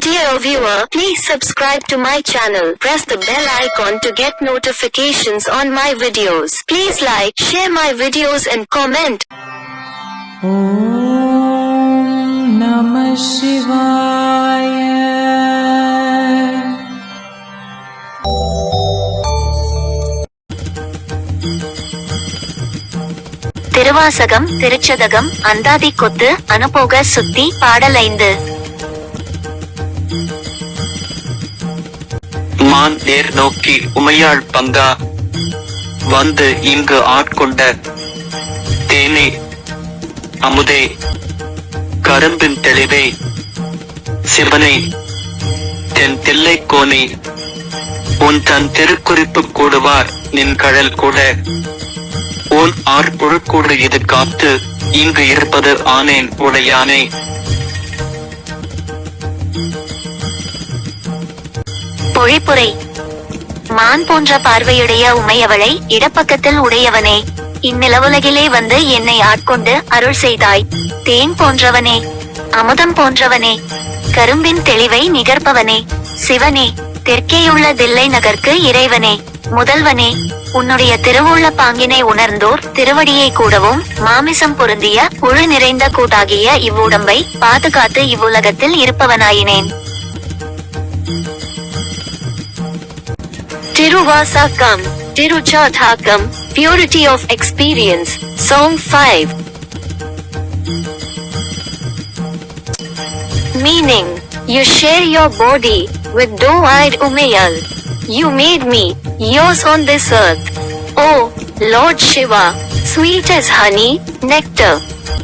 Dear viewer, please subscribe to my channel. Press the bell icon to get notifications on my videos. Please like, share my videos and comment. Om Namah Thiruvasagam Thiruchathagam அந்தாதி கொத்து அனுபோக சுத்தி பாடல் பெருமான் நேர் நோக்கி உமையாள் பங்கா வந்து இங்கு ஆட்கொண்ட தேனே அமுதே கரும்பின் தெளிவே சிவனை தென் தில்லைக்கோனே உன் தன் திருக்குறிப்பு கூடுவார் நின் கழல் கூட. உன் ஆர்புழக்கூடு இது காத்து இங்கு இருப்பது ஆனேன் உடையானே. பொழிப்புரை. மான் போன்ற பார்வையுடைய உமையவளை இடப்பக்கத்தில் உடையவனே. இந்நிலவுலகிலே வந்து என்னை ஆட்கொண்டு அருள் செய்தாய். தேன் போன்றவனே அமுதம் போன்றவனே கரும்பின் தெளிவை நிகர்ப்பவனே. சிவனே தெற்கேயுள்ள தில்லை நகர்க்கு இறைவனே. முதல்வனே உன்னுடைய திருவுள்ள பாங்கினை உணர்ந்தோர் திருவடியை கூடவும் மாமிசம் பொருந்திய புழு நிறைந்த கூட்டாகிய இவ்வுடம்பை பாதுகாத்து இவ்வுலகத்தில் இருப்பவனாயினேன். Tiruvasakam, Tiruchathakam, Purity of Experience, Song 5. Meaning, you share your body with doe-eyed Umayal. You made me yours on this earth. Oh, Lord Shiva, sweet as honey, nectar,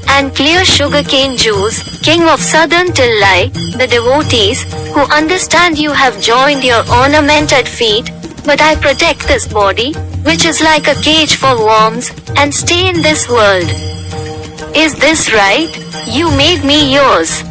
and clear sugarcane juice, King of southern Tillai, the devotees who understand you have joined your ornamented feet, but I protect this body, which is like a cage for worms, and stay in this world. Is this right? You made me yours.